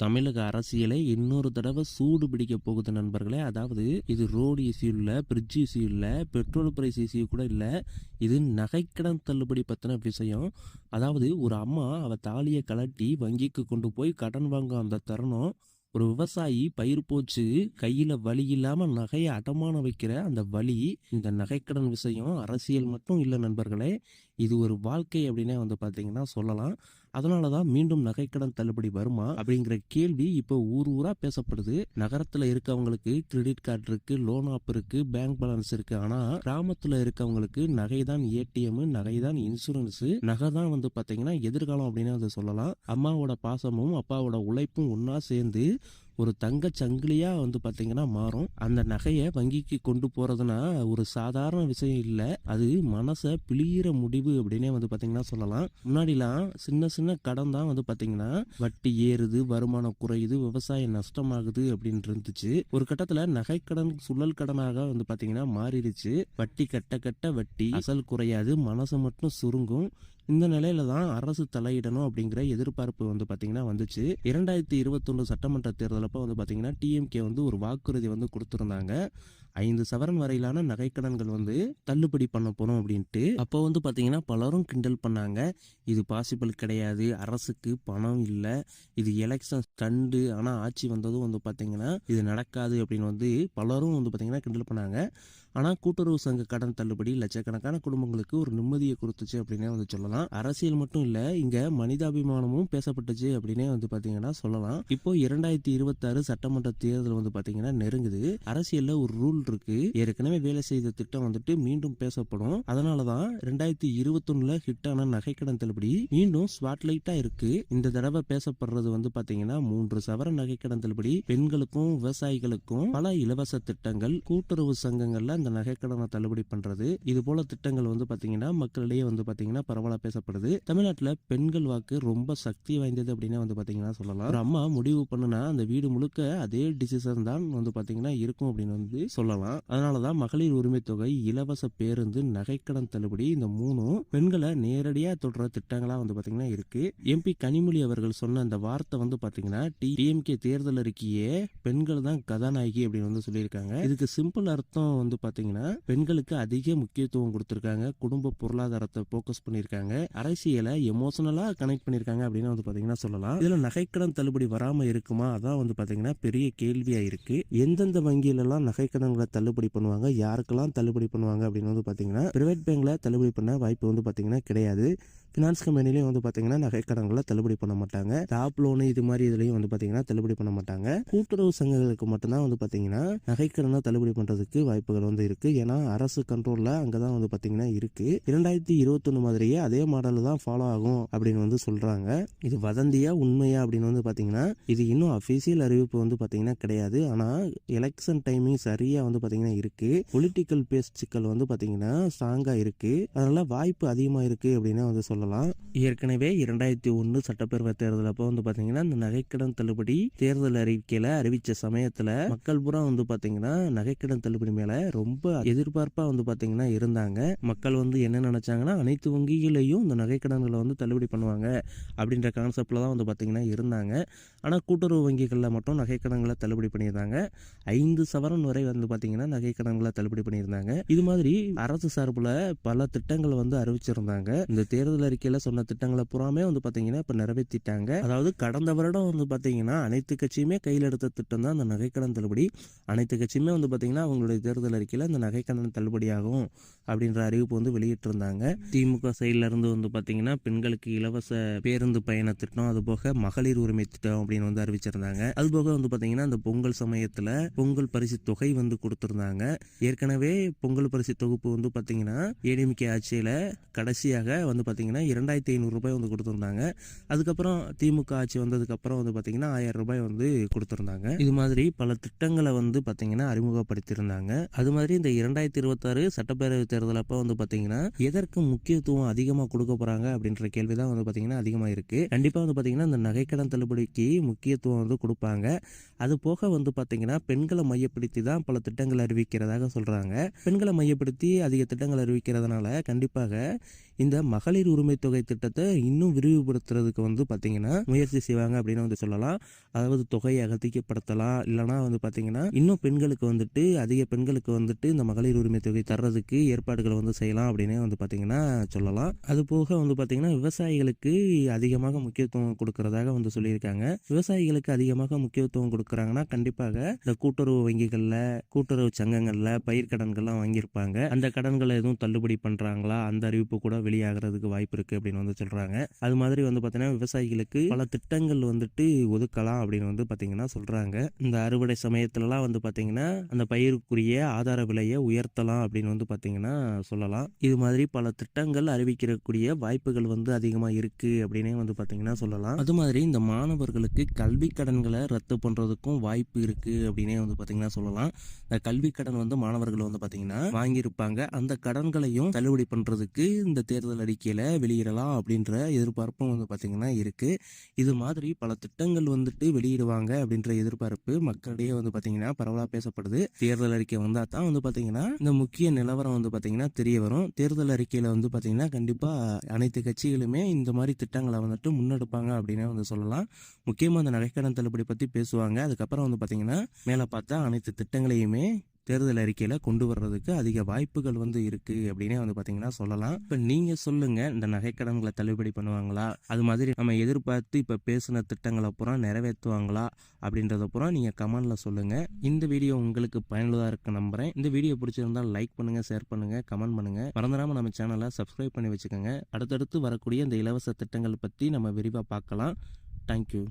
தமிழக அரசியலை இன்னொரு தடவை சூடு பிடிக்க போகுது நண்பர்களே. அதாவது இது ரோடு இஷ்யூ இல்லை பிரிட்ஜ் இஷ்யூ இல்லை பெட்ரோல் பிரைஸ் இஷ்யூ கூட இல்லை. இது நகைக்கடன் தள்ளுபடி பற்றின விஷயம். அதாவது ஒரு அம்மா அவள் தாலியை கலட்டி வங்கிக்கு கொண்டு போய் கடன் வாங்க அந்த தருணம் ஒரு விவசாயி பயிர் போச்சு கையில வலி இல்லாம நகையை அடமான வைக்கிற அந்த வலி இந்த நகைக்கடன் விஷயம் அரசியல் மட்டும் இல்லை நண்பர்களே. இது ஒரு வாழ்க்கை அப்படின்னே வந்து பார்த்தீங்கன்னா சொல்லலாம். அதனால தான் மீண்டும் நகைக்கடன் தள்ளுபடி வருமா அப்படிங்கிற கேள்வி இப்போ ஊர் ஊராக பேசப்படுது. நகரத்தில் இருக்கவங்களுக்கு கிரெடிட் கார்டு இருக்குது லோன் ஆப் இருக்குது பேங்க் பேலன்ஸ் இருக்குது ஆனால் கிராமத்தில் இருக்கவங்களுக்கு நகை தான் ஏடிஎம் நகை தான் இன்சூரன்ஸ் நகை தான் வந்து பார்த்தீங்கன்னா எதிர்காலம் அப்படின்னு வந்து சொல்லலாம். அம்மாவோட பாசமும் அப்பாவோட உழைப்பும் ஒன்றா சேர்ந்து ஒரு தங்க சங்கிலியாக வந்து பார்த்திங்கன்னா மாறும். அந்த நகையை வங்கிக்கு கொண்டு போகிறதுனா ஒரு சாதாரண விஷயம் இல்லை. அது மனசை பிழியிற முடிவு அப்படின்னே வந்து பார்த்திங்கன்னா சொல்லலாம். முன்னாடிலாம் சின்ன சின்ன கடன் தான் வந்து பார்த்திங்கன்னா வட்டி ஏறுது வருமானம் குறையுது விவசாயம் நஷ்டமாகுது அப்படின்னு இருந்துச்சு. ஒரு கட்டத்தில் நகைக்கடன் சுழல் கடனாக வந்து பார்த்திங்கன்னா மாறிடுச்சு. வட்டி கட்ட கட்ட வட்டி அசல் குறையாது மனசை மட்டும் சுருங்கும். இந்த நிலையில தான் அரசு தலையிடணும் அப்படிங்கிற எதிர்பார்ப்பு வந்து பாத்தீங்கன்னா வந்துச்சு. இரண்டாயிரத்தி இருபத்தொன்னு சட்டமன்ற தேர்தலப்ப வந்து பாத்தீங்கன்னா டிஎம்கே வந்து ஒரு வாக்குறுதி வந்து கொடுத்திருந்தாங்க. ஐந்து சவரன் வரையிலான நகைக்கடன்கள் வந்து தள்ளுபடி பண்ண போகிறோம் அப்படின்ட்டு அப்போ வந்து பார்த்தீங்கன்னா பலரும் கிண்டல் பண்ணாங்க. இது பாசிபிள் கிடையாது. அரசுக்கு பணம் இல்லை. இது எலெக்ஷன் கண்டு ஆனால் ஆட்சி வந்ததும் வந்து பார்த்திங்கன்னா இது நடக்காது அப்படின்னு வந்து பலரும் வந்து பார்த்திங்கன்னா கிண்டல் பண்ணாங்க. ஆனால் கூட்டுறவு சங்க கடன் தள்ளுபடி லட்சக்கணக்கான குடும்பங்களுக்கு ஒரு நிம்மதியை கொடுத்துச்சு அப்படின்னே வந்து சொல்லலாம். அரசியல் மட்டும் இல்லை இங்கே மனிதாபிமானமும் பேசப்பட்டுச்சு அப்படின்னே வந்து பார்த்தீங்கன்னா சொல்லலாம். இப்போ இரண்டாயிரத்தி இருபத்தாறு சட்டமன்ற தேர்தல் வந்து பார்த்தீங்கன்னா நெருங்குது. அரசியலில் ஒரு ரூல் இருக்கு. ஏற்கனவே வேலை செய்த திட்டம் வந்துட்டு மீண்டும் பேசப்படும். அதனால தான் ரெண்டாயிரத்தி இருபத்தொன்னுல ஹிட்டான நகைக்கடன் தள்ளுபடி மீண்டும் ஸ்பாட்லைட்டாக இருக்கு. இந்த தடவை பேசப்படுறது வந்து பார்த்தீங்கன்னா மூன்று சவர நகைக்கடன் தள்ளுபடி பெண்களுக்கும் விவசாயிகளுக்கும் பல இலவச திட்டங்கள் கூட்டுறவு சங்கங்கள்ல இந்த நகைக்கடனை தள்ளுபடி பண்றது. இது போல திட்டங்கள் வந்து பாத்தீங்கன்னா மக்களிடையே வந்து பாத்தீங்கன்னா பரவலா பேசப்படுது. தமிழ்நாட்டுல பெண்கள் வாக்கு ரொம்ப சக்தி வாய்ந்தது அப்படின்னு வந்து பாத்தீங்கன்னா சொல்லலாம். ஒரு அம்மா முடிவு பண்ணுனா அந்த வீடு முழுக்க அதே டிசிஷன் தான் வந்து பாத்தீங்கன்னா இருக்கும் அப்படின்னு வந்து சொல்லலாம். அதனாலதான் மகளிர் உரிமை தொகை இலவச பேருந்து நகைக்கடன் தள்ளுபடி இந்த மூணும் பெண்களை நேரடியா தொடர திட்டங்களா வந்து பாத்தீங்கன்னா இருக்கு. எம்பி கனிமொழி அவர்கள் சொன்ன அந்த வார்த்தை வந்து பாத்தீங்கன்னா டிஎம்கே தேர்தல் அறிக்கையே பெண்கள் தான் கதாநாயகி அப்படின்னு வந்து சொல்லியிருக்காங்க. இதுக்கு சிம்பிள் அர்த்தம் வந்து பார்த்தீங்கன்னா பெண்களுக்கு அதிக முக்கியத்துவம் கொடுத்துருக்காங்க. குடும்ப பொருளாதாரத்தை போக்கஸ் பண்ணியிருக்காங்க. அரசியலை எமோஷனலாக கனெக்ட் பண்ணியிருக்காங்க அப்படின்னு வந்து பார்த்தீங்கன்னா சொல்லலாம். இதில் நகைக்கடன் தள்ளுபடி வராமல் இருக்குமா? அதான் வந்து பார்த்தீங்கன்னா பெரிய கேள்வியாக இருக்குது எந்தெந்த வங்கியிலலாம் நகைக்கடன்களை தள்ளுபடி பண்ணுவாங்க? யாருக்கெல்லாம் தள்ளுபடி பண்ணுவாங்க அப்படின்னு வந்து பார்த்தீங்கன்னா பிரைவேட் பேங்க்ல தள்ளுபடி பண்ண வாய்ப்பு வந்து பார்த்தீங்கன்னா கிடையாது. ஃபினான்ஸ் கம்பெனிலையும் வந்து பார்த்தீங்கன்னா நகைக்கடன்களை தள்ளுபடி பண்ண மாட்டாங்க. டாப் லோனு இது மாதிரி இதுலையும் வந்து பார்த்தீங்கன்னா தள்ளுபடி பண்ண மாட்டாங்க. கூட்டுறவு சங்கங்களுக்கு மட்டும்தான் வந்து பார்த்தீங்கன்னா நகைக்கடனை தள்ளுபடி பண்ணுறதுக்கு வாய்ப்புகள் வந்து இருக்கு. ஏன்னா அரசு கண்ட்ரோலில் அங்கே தான் வந்து பார்த்தீங்கன்னா இருக்கு. இரண்டாயிரத்தி இருபத்தொன்று மாதிரியே அதே மாடலில் தான் ஃபாலோ ஆகும் அப்படின்னு வந்து சொல்கிறாங்க இது வதந்தியா உண்மையா அப்படின்னு வந்து பார்த்தீங்கன்னா இது இன்னும் அஃபீஷியல் அறிவிப்பு வந்து பார்த்தீங்கன்னா கிடையாது. ஆனால் எலெக்ஷன் டைமிங் சரியாக வந்து பார்த்தீங்கன்னா இருக்கு. பொலிட்டிக்கல் பேச்சுக்கள் வந்து பார்த்தீங்கன்னா ஸ்ட்ராங்காக இருக்கு. அதனால வாய்ப்பு அதிகமாக இருக்கு அப்படின்னு வந்து சொல்லலாம். ஏற்கனவே இரண்டாயிரத்தி ஒன்று சட்டப்பேரவை தேர்தல் அப்போ வந்து பார்த்தீங்கன்னா இந்த நகைக்கடன் தள்ளுபடி தேர்தல் அறிக்கையில் அறிவித்த சமயத்தில் மக்கள் பூரா வந்து பார்த்தீங்கன்னா நகைக்கடன் தள்ளுபடி மேலே ரொம்ப எதிர்பார்ப்பாக வந்து பார்த்தீங்கன்னா இருந்தாங்க. மக்கள் வந்து என்ன நினச்சாங்கன்னா அனைத்து வங்கிகளையும் இந்த நகைக்கடன்களை வந்து தள்ளுபடி பண்ணுவாங்க அப்படின்ற கான்செப்டில் தான் வந்து பார்த்தீங்கன்னா இருந்தாங்க. ஆனால் கூட்டுறவு வங்கிகளில் மட்டும் நகைக்கடன்களை தள்ளுபடி பண்ணியிருந்தாங்க. ஐந்து சவரன் வரை வந்து பார்த்தீங்கன்னா நகைக்கடன்களை தள்ளுபடி பண்ணியிருந்தாங்க. இது மாதிரி அரசு சார்பில் பல திட்டங்களை வந்து அறிவிச்சிருந்தாங்க. இந்த தேர்தல் அறிக்கையில் சொன்ன திட்டங்களை புறாமே வந்து பார்த்தீங்கன்னா இப்போ நிறைவேற்றிட்டாங்க அதாவது கடந்த வருடம் வந்து பார்த்தீங்கன்னா அனைத்து கட்சியுமே கையில் எடுத்த திட்டம் தான் அந்த நகைக்கடன் தள்ளுபடி. அனைத்து கட்சியுமே வந்து பார்த்தீங்கன்னா அவங்களுடைய தேர்தல் அறிக்கையில் அந்த நகைக்கடன் தள்ளுபடியாகும் அப்படின்ற அறிவிப்பு வந்து வெளியிட்டிருந்தாங்க. திமுக சைட்ல இருந்து வந்து பார்த்தீங்கன்னா பெண்களுக்கு இலவச பேருந்து பயண திட்டம் அது போக மகளிர் உரிமை திட்டம் அப்படின்னு வந்து அறிவிச்சிருந்தாங்க. அது போக வந்து பார்த்தீங்கன்னா அந்த பொங்கல் சமயத்தில் பொங்கல் பரிசு தொகை வந்து கொடுத்துருந்தாங்க. ஏற்கனவே பொங்கல் பரிசு தொகுப்பு வந்து பார்த்தீங்கன்னா ஏடிஎம்கே ஆட்சியில் கடைசியாக வந்து பார்த்தீங்கன்னா இரண்டாயிரத்தி ஐநூறுரூபாய் வந்து கொடுத்துருந்தாங்க. அதுக்கப்புறம் திமுக ஆட்சி வந்ததுக்கப்புறம் வந்து பார்த்தீங்கன்னா ஆயிரம் ரூபாய் வந்து கொடுத்துருந்தாங்க. இது மாதிரி பல திட்டங்களை வந்து பார்த்திங்கன்னா அறிமுகப்படுத்தியிருந்தாங்க. அது மாதிரி இந்த இரண்டாயிரத்தி இருபத்தாறு சட்டப்பேரவை தேர்தல் அப்போ வந்து பார்த்திங்கன்னா எதற்கு முக்கியத்துவம் அதிகமாக கொடுக்க போகிறாங்க அப்படின்ற கேள்வி தான் வந்து பார்த்தீங்கன்னா அதிகமாக இருக்குது கண்டிப்பாக வந்து பார்த்தீங்கன்னா இந்த நகைக்கடன் தள்ளுபடிக்கு முக்கியத்துவம் வந்து கொடுப்பாங்க. அது போக வந்து பார்த்தீங்கன்னா பெண்களை மையப்படுத்தி தான் பல திட்டங்கள் அறிவிக்கிறதாக சொல்கிறாங்க பெண்களை மையப்படுத்தி அதிக திட்டங்கள் அறிவிக்கிறதுனால கண்டிப்பாக இந்த மகளிர் உரிமை தொகை திட்டத்தை இன்னும் விரிவுபடுத்துறதுக்கு வந்து பார்த்தீங்கன்னா முயற்சி செய்வாங்க அப்படின்னு வந்து சொல்லலாம். அதாவது தொகையை அகதிக்கப்படுத்தலாம் இல்லைனா வந்து பார்த்தீங்கன்னா இன்னும் பெண்களுக்கு வந்துட்டு அதிக பெண்களுக்கு வந்துட்டு இந்த மகளிர் உரிமை தொகை தர்றதுக்கு ஏற்பாடுகளை வந்து செய்யலாம் அப்படின்னு வந்து பார்த்தீங்கன்னா சொல்லலாம். அது போக வந்து பார்த்தீங்கன்னா விவசாயிகளுக்கு அதிகமாக முக்கியத்துவம் கொடுக்கறதாக வந்து சொல்லியிருக்காங்க. விவசாயிகளுக்கு அதிகமாக முக்கியத்துவம் கொடுக்குறாங்கன்னா கண்டிப்பாக இந்த கூட்டுறவு வங்கிகளில் கூட்டுறவு சங்கங்களில் பயிர்க்கடன்கள்லாம் வாங்கியிருப்பாங்க. அந்த கடன்களை எதுவும் தள்ளுபடி பண்ணுறாங்களா அந்த அறிவிப்பு கூட வெளியாகிறதுக்கு வாய்ப்பு இருக்குது அப்படின்னு வந்து சொல்கிறாங்க அது மாதிரி வந்து பார்த்தீங்கன்னா விவசாயிகளுக்கு பல திட்டங்கள் வந்துட்டு ஒதுக்கலாம் அப்படின்னு வந்து பார்த்தீங்கன்னா சொல்கிறாங்க இந்த அறுவடை சமயத்துலலாம் வந்து பார்த்தீங்கன்னா அந்த பயிருக்குரிய ஆதார விலையை உயர்த்தலாம் அப்படின்னு வந்து பார்த்தீங்கன்னா சொல்லலாம். இது மாதிரி பல திட்டங்கள் அறிவிக்கிறக்கூடிய வாய்ப்புகள் வந்து அதிகமாக இருக்குது அப்படின்னே வந்து பார்த்தீங்கன்னா சொல்லலாம். அது மாதிரி இந்த மாணவர்களுக்கு கல்வி கடன்களை ரத்து பண்ணுறதுக்கும் வாய்ப்பு இருக்குது அப்படின்னே வந்து பார்த்தீங்கன்னா சொல்லலாம். இந்த கல்வி கடன் வந்து மாணவர்கள் வந்து பார்த்தீங்கன்னா வாங்கியிருப்பாங்க. அந்த கடன்களையும் தள்ளுபடி பண்ணுறதுக்கு இந்த தேர்தல் அறிக்கையில் வெளியிடலாம் அப்படின்ற எதிர்பார்ப்பும் வந்து பார்த்திங்கன்னா இருக்குது இது மாதிரி பல திட்டங்கள் வந்துட்டு வெளியிடுவாங்க அப்படின்ற எதிர்பார்ப்பு மக்களிடையே வந்து பார்த்திங்கன்னா பரவலாக பேசப்படுது. தேர்தல் அறிக்கை வந்தால் தான் வந்து பார்த்திங்கன்னா இந்த முக்கிய நிலவரம் வந்து பார்த்திங்கன்னா தெரிய வரும். தேர்தல் அறிக்கையில் வந்து பார்த்திங்கன்னா கண்டிப்பாக அனைத்து கட்சிகளுமே இந்த மாதிரி திட்டங்களை வந்துட்டு முன்னெடுப்பாங்க அப்படின்னே வந்து சொல்லலாம். முக்கியமாக அந்த நகைக்கடன் தள்ளுபடி பற்றி பேசுவாங்க. அதுக்கப்புறம் வந்து பார்த்திங்கன்னா மேலே பார்த்தா அனைத்து திட்டங்களையுமே தேர்தல் அறிக்கையில் கொண்டு வர்றதுக்கு அதிக வாய்ப்புகள் வந்து இருக்குது அப்படின்னே வந்து பார்த்தீங்கன்னா சொல்லலாம். இப்போ நீங்கள் சொல்லுங்கள் இந்த நகைக்கடன்களை தள்ளுபடி பண்ணுவாங்களா? அது மாதிரி நம்ம எதிர்பார்த்து இப்போ பேசின திட்டங்களை அப்புறம் நிறைவேற்றுவாங்களா? அப்படின்றத அப்புறம் நீங்கள் கமெண்டில் சொல்லுங்கள் இந்த வீடியோ உங்களுக்கு பயனுள்ளதாக இருக்க நம்புகிறேன் இந்த வீடியோ பிடிச்சிருந்தால் லைக் பண்ணுங்கள் ஷேர் பண்ணுங்கள் கமெண்ட் பண்ணுங்கள் மறந்துடாமல் நம்ம சேனலை சப்ஸ்கிரைப் பண்ணி வச்சுக்கோங்க. அடுத்தடுத்து வரக்கூடிய இந்த இலவச திட்டங்கள் பற்றி நம்ம விரிவாக பார்க்கலாம். தேங்க்யூ